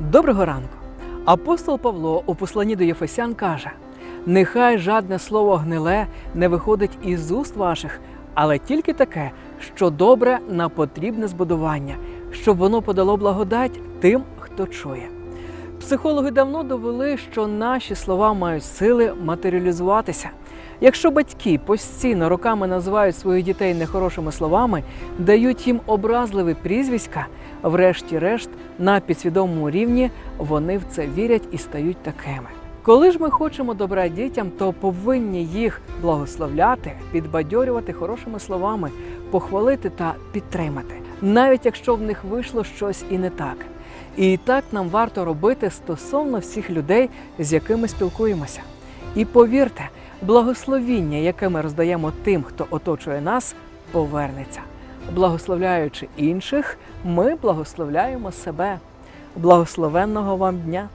Доброго ранку. Апостол Павло у посланні до Єфесян каже: Нехай жадне слово гниле не виходить із уст ваших, але тільки таке, що добре на потрібне збудування, щоб воно подало благодать тим, хто чує. Психологи давно довели, що наші слова мають сили матеріалізуватися. Якщо батьки постійно роками називають своїх дітей нехорошими словами, дають їм образливі прізвиська, врешті-решт, на підсвідомому рівні вони в це вірять і стають такими. Коли ж ми хочемо добра дітям, то повинні їх благословляти, підбадьорювати хорошими словами, похвалити та підтримати, навіть якщо в них вийшло щось і не так. І так нам варто робити стосовно всіх людей, з якими спілкуємося. І повірте, благословіння, яке ми роздаємо тим, хто оточує нас, повернеться. Благословляючи інших, ми благословляємо себе. Благословенного вам дня!